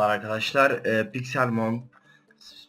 Merhabalar arkadaşlar. Ee, Pixelmon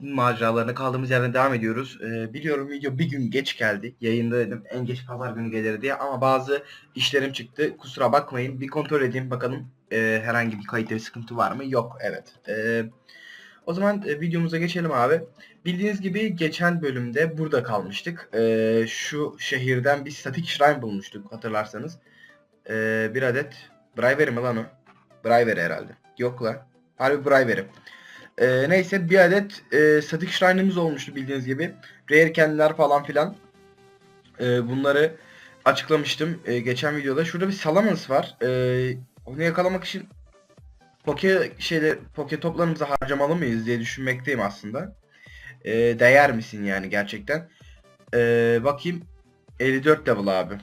maceralarına kaldığımız yerden devam ediyoruz. Ee, biliyorum video bir gün geç geldi. Yayında dedim en geç pazar günü gelir diye ama bazı işlerim çıktı. Kusura bakmayın. Bir kontrol edeyim bakalım ee, herhangi bir kayıtta sıkıntı var mı? Yok. Evet. Ee, o zaman e, videomuza geçelim abi. Bildiğiniz gibi geçen bölümde burada kalmıştık. Ee, şu şehirden bir statik shrine bulmuştuk hatırlarsanız. Ee, bir adet Bravery mi lan o? Bravery herhalde. Yok lan. Harbi Bravery. Ee, neyse bir adet e, statik shrine'ımız olmuştu bildiğiniz gibi. Rare kendiler falan filan. Ee, bunları açıklamıştım e, geçen videoda. Şurada bir salamans var. Ee, onu yakalamak için poke şeyler poke toplarımızı harcamalı mıyız diye düşünmekteyim aslında. Ee, değer misin yani gerçekten? Ee, bakayım 54 level abi.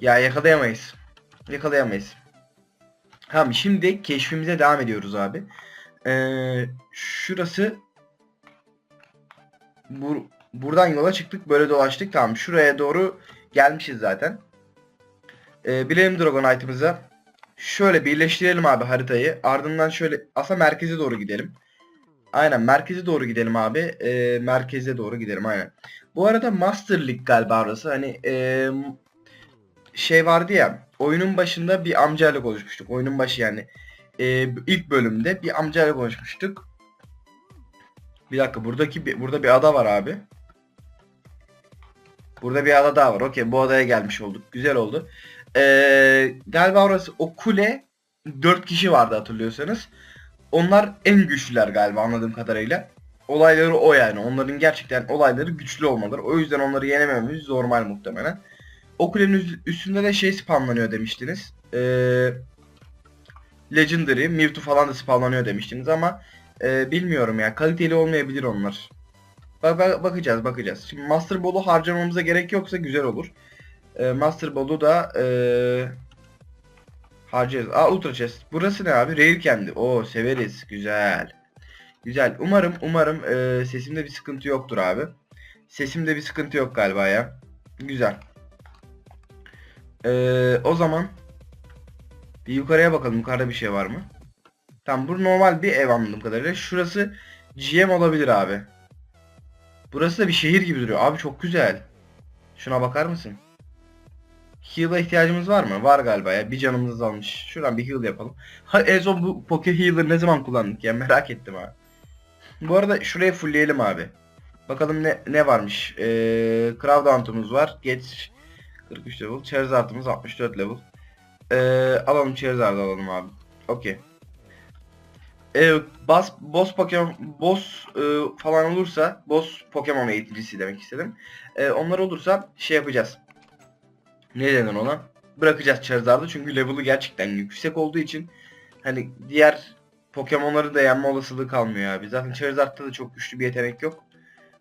Ya yakalayamayız. Yakalayamayız. Tamam şimdi keşfimize devam ediyoruz abi. Ee, şurası bu, buradan yola çıktık böyle dolaştık tamam şuraya doğru gelmişiz zaten. Ee, bilelim Dragon item'ımıza. Şöyle birleştirelim abi haritayı. Ardından şöyle aslında merkeze doğru gidelim. Aynen merkeze doğru gidelim abi. Ee, merkeze doğru gidelim aynen. Bu arada Master League galiba orası. Hani ee, şey vardı ya oyunun başında bir amcayla konuşmuştuk. Oyunun başı yani. Ee, ilk bölümde bir amcayla konuşmuştuk. Bir dakika buradaki bir, burada bir ada var abi. Burada bir ada daha var. Okey bu adaya gelmiş olduk. Güzel oldu. Ee, galiba orası o kule 4 kişi vardı hatırlıyorsanız. Onlar en güçlüler galiba anladığım kadarıyla. Olayları o yani. Onların gerçekten olayları güçlü olmaları. O yüzden onları yenemememiz normal muhtemelen. O kulenin üstünde de şey spamlanıyor demiştiniz. Ee, Legendary, Mewtwo falan da spamlanıyor demiştiniz ama e, bilmiyorum ya. Kaliteli olmayabilir onlar. Bak, bak- bakacağız bakacağız. Şimdi Master Ball'u harcamamıza gerek yoksa güzel olur. Ee, Master Ball'u da e, harcarız. Aa Ultra Chest. Burası ne abi? Rare kendi. Oo severiz. Güzel. Güzel. Umarım umarım e, sesimde bir sıkıntı yoktur abi. Sesimde bir sıkıntı yok galiba ya. Güzel. Ee, o zaman bir yukarıya bakalım. Yukarıda bir şey var mı? Tamam bu normal bir ev anladığım kadarıyla. Şurası GM olabilir abi. Burası da bir şehir gibi duruyor. Abi çok güzel. Şuna bakar mısın? Heal'a ihtiyacımız var mı? Var galiba ya. Bir canımız almış. Şuradan bir heal yapalım. Ha, en son bu Poke Healer ne zaman kullandık ya? Merak ettim ha. Bu arada şurayı fullleyelim abi. Bakalım ne ne varmış. Ee, Crowdhunt'umuz var. Geç 43 level. Charizard'ımız 64 level. Ee, alalım Charizard'ı alalım abi. Okey. Ee, boss, boss Pokemon, boss e, falan olursa, boss Pokemon eğiticisi demek istedim. Ee, onlar olursa şey yapacağız. Ne denir ona? Bırakacağız Charizard'ı çünkü level'ı gerçekten yüksek olduğu için hani diğer Pokemon'ları da yenme olasılığı kalmıyor abi. Zaten Charizard'da da çok güçlü bir yetenek yok.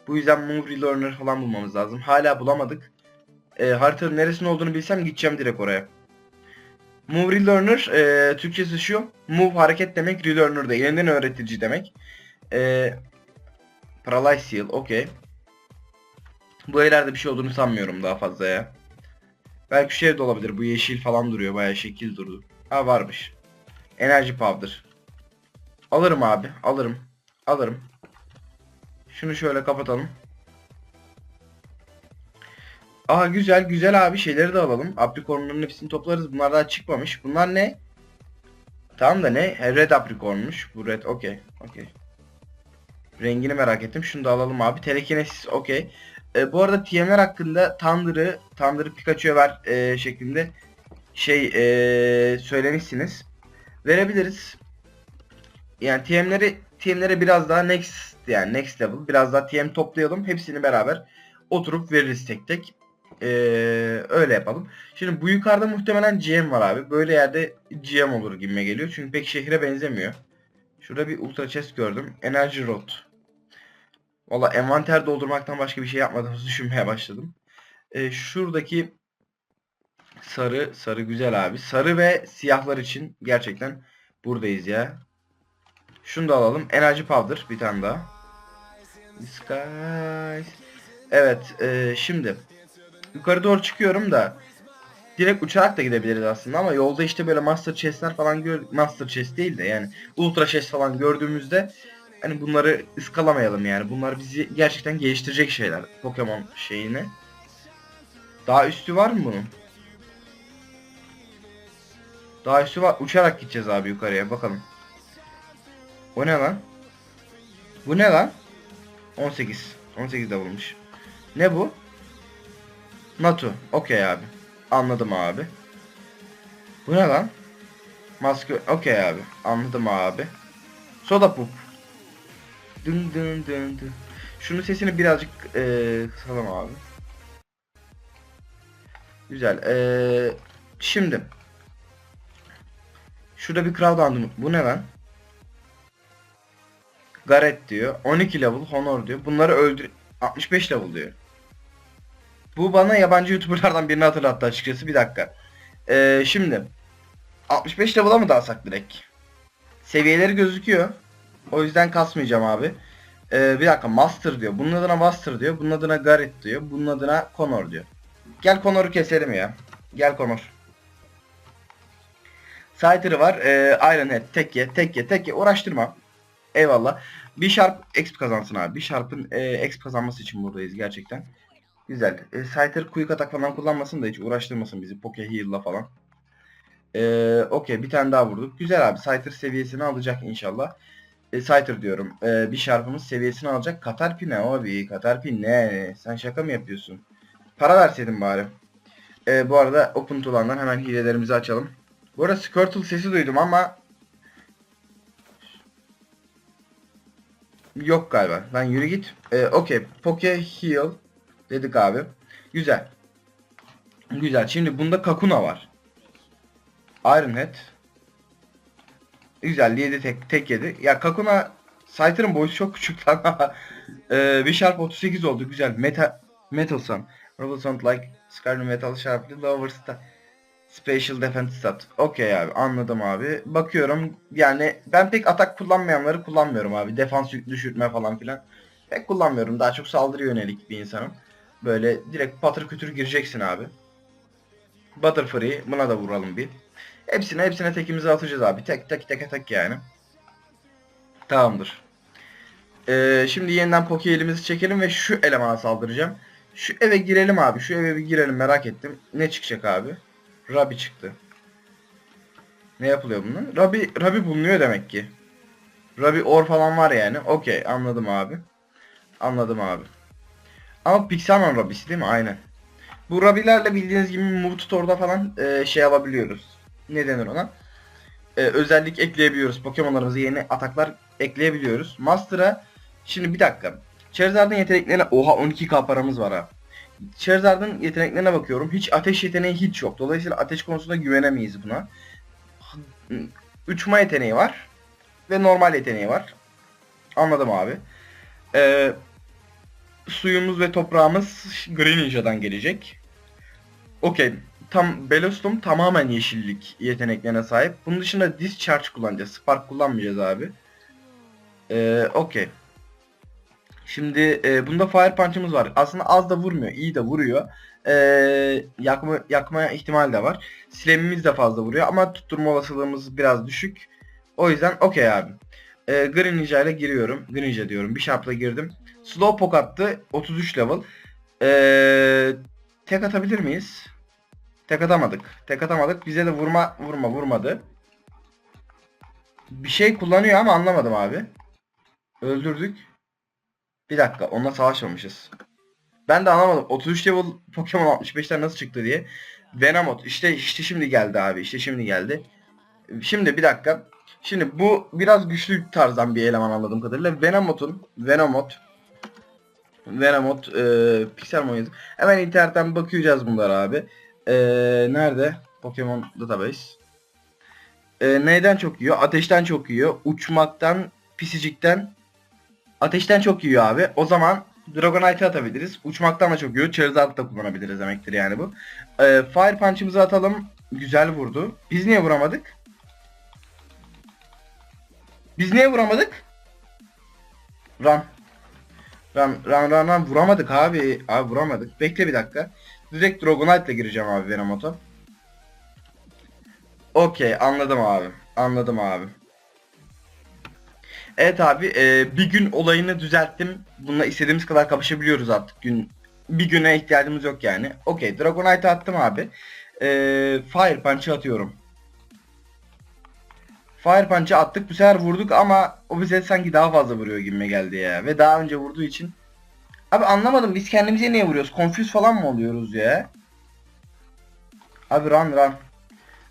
Bu yüzden Move Relearner falan bulmamız lazım. Hala bulamadık. Ee, haritanın neresinde olduğunu bilsem gideceğim direkt oraya. Move Relearner e, Türkçesi şu. Move hareket demek, Relearner da yeniden öğretici demek. E, Paralyze Seal, okey. Bu evlerde bir şey olduğunu sanmıyorum daha fazla ya. Belki şu evde olabilir. Bu yeşil falan duruyor. Bayağı şekil durdu. Ha varmış. Enerji Powder. Alırım abi. Alırım. Alırım. Şunu şöyle kapatalım. Aha güzel güzel abi şeyleri de alalım. Apricornların hepsini toplarız. Bunlar daha çıkmamış. Bunlar ne? Tamam da ne? Red apricornmuş. Bu red okey. Okey. Rengini merak ettim. Şunu da alalım abi. Telekinesis okey. E, bu arada TM'ler hakkında Thunder'ı Thunder'ı Pikachu'ya ver e, şeklinde şey e, söylemişsiniz. Verebiliriz. Yani TM'leri TM'lere biraz daha next yani next level biraz daha TM toplayalım. Hepsini beraber oturup veririz tek tek. Ee, öyle yapalım. Şimdi bu yukarıda muhtemelen GM var abi. Böyle yerde GM olur gibime geliyor. Çünkü pek şehre benzemiyor. Şurada bir ultra chest gördüm. Energy rod. Valla envanter doldurmaktan başka bir şey yapmadığımızı düşünmeye başladım. Ee, şuradaki sarı, sarı güzel abi. Sarı ve siyahlar için gerçekten buradayız ya. Şunu da alalım. Enerji powder bir tane daha. Skies. Evet, e, şimdi yukarı doğru çıkıyorum da direkt uçarak da gidebiliriz aslında ama yolda işte böyle Master Chest'ler falan gör Master Chest değil de yani Ultra Chest falan gördüğümüzde hani bunları ıskalamayalım yani. Bunlar bizi gerçekten geliştirecek şeyler. Pokemon şeyini. Daha üstü var mı bunun? Daha üstü var. Uçarak gideceğiz abi yukarıya bakalım. O ne lan? Bu ne lan? 18. 18 de bulmuş. Ne bu? Natu. Okey abi. Anladım abi. Bu ne lan? Maske. Okey abi. Anladım abi. Soda pup. Dın dın dın dın. Şunun sesini birazcık eee kısalım abi. Güzel. Eee şimdi. Şurada bir crowd andım. Bu ne lan? Gareth diyor. 12 level Honor diyor. Bunları öldür 65 level diyor. Bu bana yabancı YouTuber'lardan birini hatırlattı açıkçası. Bir dakika. Ee, şimdi 65 level'a mı dalsak direkt? Seviyeleri gözüküyor. O yüzden kasmayacağım abi. Ee, bir dakika Master diyor. Bunun adına Master diyor. Bunun adına Gareth diyor. Bunun adına Connor diyor. Gel Connor'u keselim ya. Gel Connor. Scyther'ı var. Ee, Ironhead. Tekke, tekke, tekke. Uğraştırma. Eyvallah. Bir Sharp exp kazansın abi. Bir Sharp'ın e, exp kazanması için buradayız gerçekten. Güzel. E, Scyther quick falan kullanmasın da hiç uğraştırmasın bizi. Poke heal'la falan. E, Okey bir tane daha vurduk. Güzel abi. Scyther seviyesini alacak inşallah. E, Scyther diyorum. E, bir Sharp'ımız seviyesini alacak. Katarpi ne abi? Katarpi ne? Sen şaka mı yapıyorsun? Para verseydin bari. E, bu arada open olandan hemen hilelerimizi açalım. Bu arada Squirtle sesi duydum ama Yok galiba. Lan yürü git. Ee, Okey. Poke Heal dedik abi. Güzel. Güzel. Şimdi bunda Kakuna var. Ironhead. Güzel. Yedi tek, tek yedi. Ya Kakuna Scyther'ın boyutu çok küçük lan. ee, bir Sharp 38 oldu. Güzel. Meta Metal Sun. Rubble Sound like Skyrim Metal Sharply Lower Stat. Special Defense Stat. Okey abi anladım abi. Bakıyorum yani ben pek atak kullanmayanları kullanmıyorum abi. Defans düşürtme falan filan. Pek kullanmıyorum. Daha çok saldırı yönelik bir insanım. Böyle direkt patır kütür gireceksin abi. Butterfree buna da vuralım bir. Hepsine hepsine tekimizi atacağız abi. Tek tek tek tek yani. Tamamdır. Ee, şimdi yeniden Poke elimizi çekelim ve şu elemana saldıracağım. Şu eve girelim abi. Şu eve bir girelim merak ettim. Ne çıkacak abi? Rabi çıktı. Ne yapılıyor bunun? Rabi, Rabi bulunuyor demek ki. Rabi or falan var yani. Okey anladım abi. Anladım abi. Ama Pixelmon Rabi'si değil mi? Aynen. Bu Rabi'lerle bildiğiniz gibi Move Tutor'da falan e, şey yapabiliyoruz. Ne denir ona? E, özellik ekleyebiliyoruz. Pokemon'larımıza yeni ataklar ekleyebiliyoruz. Master'a şimdi bir dakika. Charizard'ın yeteneklerine oha 12k paramız var ha. Charizard'ın yeteneklerine bakıyorum. Hiç ateş yeteneği hiç yok. Dolayısıyla ateş konusunda güvenemeyiz buna. Uçma yeteneği var. Ve normal yeteneği var. Anladım abi. Ee, suyumuz ve toprağımız Green gelecek. Okey. Tam Bellostom tamamen yeşillik yeteneklerine sahip. Bunun dışında Discharge kullanacağız. Spark kullanmayacağız abi. Ee, Okey. Şimdi e, bunda fire punch'ımız var. Aslında az da vurmuyor, iyi de vuruyor. E, yakma yakma ihtimal de var. Slam'imiz de fazla vuruyor ama tutturma olasılığımız biraz düşük. O yüzden okey abi. E, Green Ninja ile giriyorum. Green Ninja diyorum. Bir Sharp'la girdim. Slowpoke attı. 33 level. E, tek atabilir miyiz? Tek atamadık. Tek atamadık. Bize de vurma vurma vurmadı. Bir şey kullanıyor ama anlamadım abi. Öldürdük. Bir dakika onunla savaşmamışız. Ben de anlamadım. 33 level Pokemon 65'ten nasıl çıktı diye. Venomot işte işte şimdi geldi abi. İşte şimdi geldi. Şimdi bir dakika. Şimdi bu biraz güçlü tarzdan bir eleman anladığım kadarıyla. Venomot'un Venomot Venomot e, Pixelmon yazık. Hemen internetten bakacağız bunlar abi. E, nerede? Pokemon Database. E, neyden çok yiyor? Ateşten çok yiyor. Uçmaktan, pisicikten, Ateşten çok yiyor abi. O zaman Dragonite atabiliriz. Uçmaktan da çok yiyor. Charizard da kullanabiliriz demektir yani bu. Ee, Fire Punch'ımızı atalım. Güzel vurdu. Biz niye vuramadık? Biz niye vuramadık? Run. Run, run, run, run. Vuramadık abi. Abi vuramadık. Bekle bir dakika. Direkt Dragonite ile gireceğim abi Venomot'a. Okey anladım abi. Anladım abi. Evet abi e, bir gün olayını düzelttim. Bununla istediğimiz kadar kapışabiliyoruz artık. Gün bir güne ihtiyacımız yok yani. Okey Dragonite attım abi. E, Fire Punch'ı atıyorum. Fire Punch'ı attık bu sefer vurduk ama o bize sanki daha fazla vuruyor gibime geldi ya. Ve daha önce vurduğu için. Abi anlamadım biz kendimize niye vuruyoruz? Confuse falan mı oluyoruz ya? Abi run run.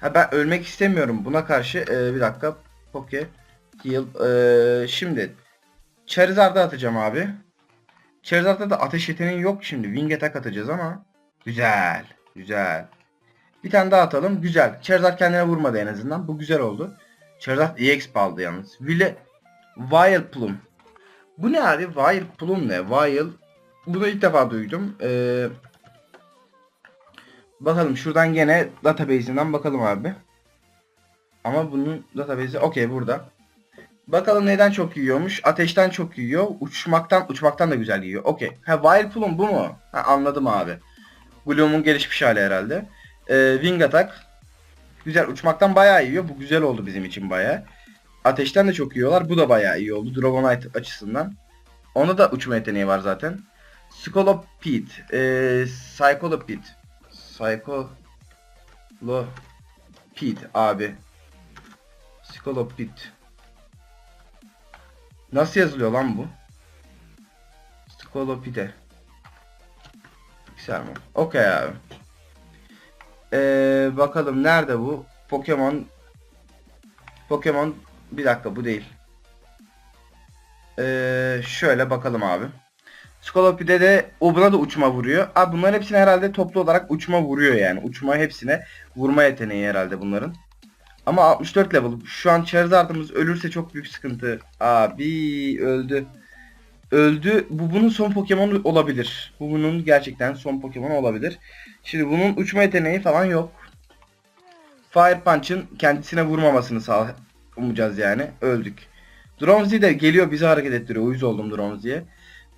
Ha ben ölmek istemiyorum buna karşı. e, bir dakika. Poke. Heal. E, şimdi. Charizard'ı atacağım abi. Charizard'da da ateş yeteneği yok şimdi. Wing attack atacağız ama. Güzel. Güzel. Bir tane daha atalım. Güzel. Charizard kendine vurmadı en azından. Bu güzel oldu. Charizard EX aldı yalnız. Vile Wild. Bu ne abi? Wild Plum ne? Wild. Bunu ilk defa duydum. Ee, bakalım şuradan gene database'inden bakalım abi. Ama bunun database'i okey burada. Bakalım neden çok yiyormuş? Ateşten çok yiyor. Uçmaktan uçmaktan da güzel yiyor. Okey. Ha Wild Plum bu mu? Ha anladım abi. Gloom'un gelişmiş hali herhalde. Ee, Wing Attack. Güzel uçmaktan bayağı yiyor. Bu güzel oldu bizim için bayağı. Ateşten de çok yiyorlar. Bu da bayağı iyi oldu. Dragonite açısından. Onda da uçma yeteneği var zaten. Scoloped. Ee, Cycloped. Cycloped abi. Scoloped. Nasıl yazılıyor lan bu? Scolopide. Güzel mi? Okey abi. Ee, bakalım nerede bu? Pokemon Pokemon bir dakika bu değil. Ee, şöyle bakalım abi. Scolopide de o buna da uçma vuruyor. Abi bunların hepsine herhalde toplu olarak uçma vuruyor yani. Uçma hepsine vurma yeteneği herhalde bunların. Ama 64 level. Şu an Charizard'ımız ölürse çok büyük sıkıntı. Abi öldü. Öldü. Bu bunun son Pokemon olabilir. Bu bunun gerçekten son Pokemon olabilir. Şimdi bunun uçma yeteneği falan yok. Fire Punch'ın kendisine vurmamasını sağlayacağız yani. Öldük. Drowsy de geliyor bizi hareket ettiriyor. Uyuz oldum Drowsy'ye.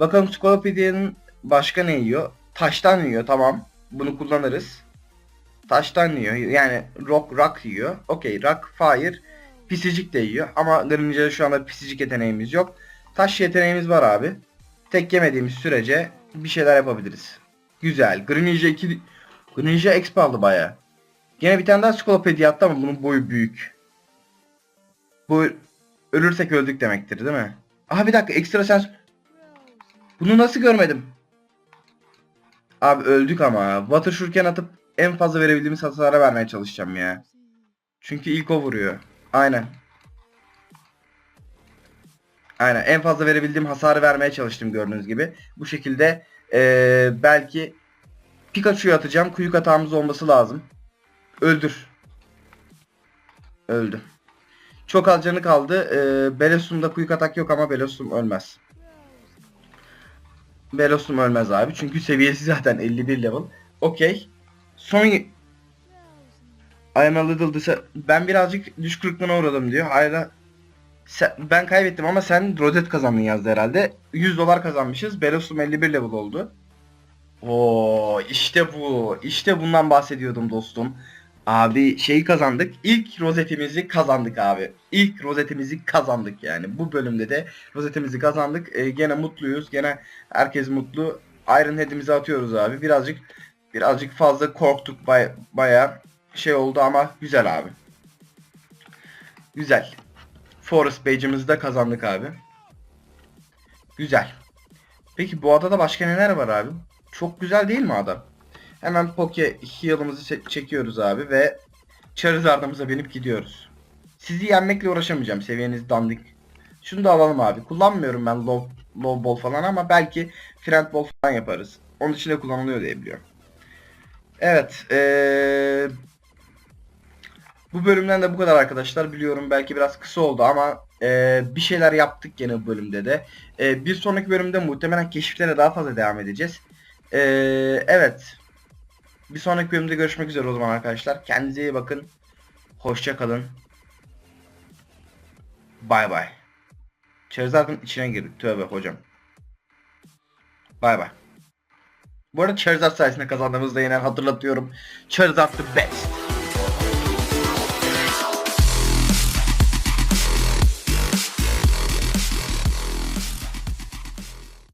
Bakalım Scolopedia'nın başka ne yiyor? Taştan yiyor tamam. Bunu kullanırız. Taştan yiyor. Yani rock rock yiyor. Okey rock fire. Pisicik de yiyor. Ama Greninja'da şu anda pisicik yeteneğimiz yok. Taş yeteneğimiz var abi. Tek yemediğimiz sürece bir şeyler yapabiliriz. Güzel. Greninja 2 Greninja exp aldı baya. Yine bir tane daha Scolopedi attı ama bunun boyu büyük. Bu ölürsek öldük demektir değil mi? Aha bir dakika ekstra sens. Bunu nasıl görmedim? Abi öldük ama. Water Shuriken atıp en fazla verebildiğimiz hasara vermeye çalışacağım ya. Çünkü ilk o vuruyor. Aynen. Aynen en fazla verebildiğim hasarı vermeye çalıştım gördüğünüz gibi. Bu şekilde ee, belki Pikachu'yu atacağım. Kuyuk atağımız olması lazım. Öldür. Öldü. Çok az canı kaldı. Ee, Belosum'da kuyuk atak yok ama Belosum ölmez. Belosum ölmez abi. Çünkü seviyesi zaten 51 level. Okey. Son I am a little Ben birazcık düş kırıklığına uğradım diyor. Hayra sen, ben kaybettim ama sen rozet kazandın yazdı herhalde. 100 dolar kazanmışız. Belosum 51 level oldu. Oo işte bu. İşte bundan bahsediyordum dostum. Abi şeyi kazandık. İlk rozetimizi kazandık abi. İlk rozetimizi kazandık yani. Bu bölümde de rozetimizi kazandık. Ee, gene mutluyuz. Gene herkes mutlu. Iron Head'imizi atıyoruz abi. Birazcık birazcık fazla korktuk. Bay, baya şey oldu ama güzel abi. Güzel. Forest Badge'imizi de kazandık abi. Güzel. Peki bu adada başka neler var abi? Çok güzel değil mi ada? Hemen Poke Heal'ımızı çe- çekiyoruz abi ve Charizard'ımıza binip gidiyoruz. Sizi yenmekle uğraşamayacağım. Seviyeniz dandik. Şunu da alalım abi. Kullanmıyorum ben low, low ball falan ama belki friend ball falan yaparız. Onun için de kullanılıyor diye biliyorum. Evet. Ee, bu bölümden de bu kadar arkadaşlar. Biliyorum belki biraz kısa oldu ama ee, bir şeyler yaptık gene bu bölümde de. Ee, bir sonraki bölümde muhtemelen keşiflere daha fazla devam edeceğiz. Ee, evet. Bir sonraki bölümde görüşmek üzere o zaman arkadaşlar. Kendinize iyi bakın. Hoşça kalın. Bay bay. Charizard'ın içine girdik. Tövbe hocam. Bay bay. Bu arada Charizard sayesinde kazandığımızda yine hatırlatıyorum. Charizard the best.